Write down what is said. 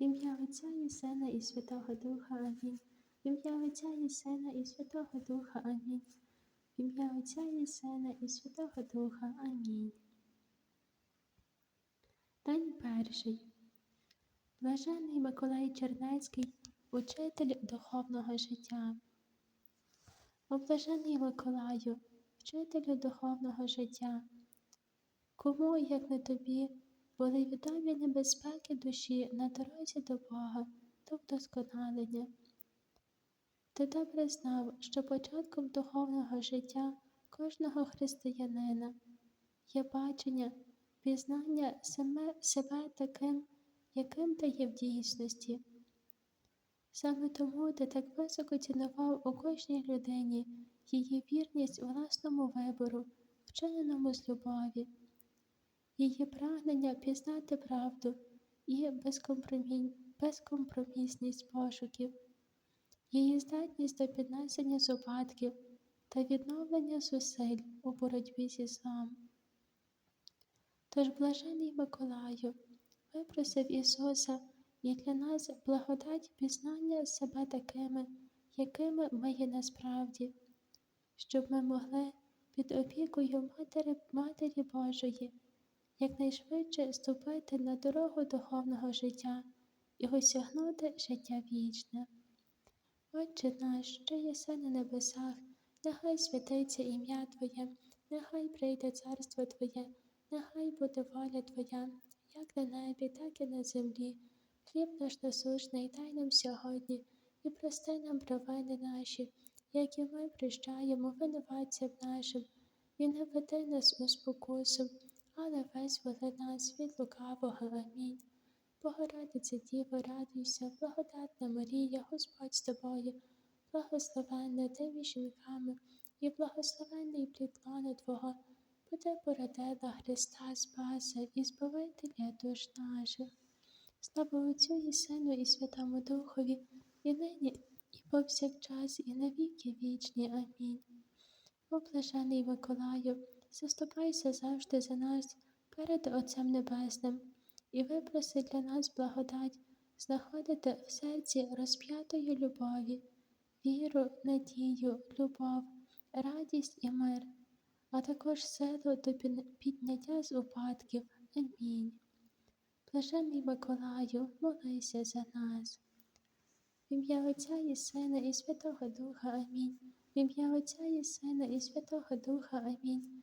Ім'я Отця і Сина і Святого Духа. Амінь. Ім'я Отця і Сина і Святого Духа. Амінь. Ім'я Отця і Сина і Святого Духа. Амінь. День перший. Блажений Миколай Чернецький, учитель духовного життя. Облажений Миколаю, вчителю духовного життя. Кому, як не тобі, були відомі небезпеки душі на дорозі до Бога до вдосконалення. Ти добре знав, що початком духовного життя кожного християнина є бачення, пізнання себе, себе таким, яким ти є в дійсності. Саме тому ти так високо цінував у кожній людині її вірність власному вибору, вчиненому з любові її прагнення пізнати правду і безкомпромісність пошуків, її здатність до піднесення з та відновлення зусиль у боротьбі зі злом. Тож, блажений Миколаю, випросив Ісуса і для нас благодать пізнання себе такими, якими ми є насправді, щоб ми могли під опікою Матері, Матері Божої якнайшвидше ступити на дорогу духовного життя і осягнути життя вічне. Отче наш, що єси на небесах, нехай святиться ім'я Твоє, нехай прийде царство Твоє, нехай буде воля Твоя, як на небі, так і на землі. Хліб наш насущний дай нам сьогодні і прости нам провини наші, як і ми прощаємо винуватцям нашим, і не веди нас у спокусу але визволи нас від лукавого. Амінь. Богородице Діво, радуйся, благодатна Марія, Господь з тобою, благословенна ти між жінками, і благословенний плід лона Твого, бо ти породила Христа Спаса і Збавителя душ наших. Слава Отцю і Сину, і Святому Духові, і нині, і повсякчас, і навіки вічні. Амінь. О блажений Миколаю, заступайся завжди за нас перед Отцем Небесним і випроси для нас благодать, знаходити в серці розп'ятої любові, віру, надію, любов, радість і мир, а також силу до підняття з упадків. Амінь. Блажений Миколаю, молися за нас. В ім'я Отця і Сина, і Святого Духа. Амінь. В ім'я Отця і Сина, і Святого Духа. Амінь.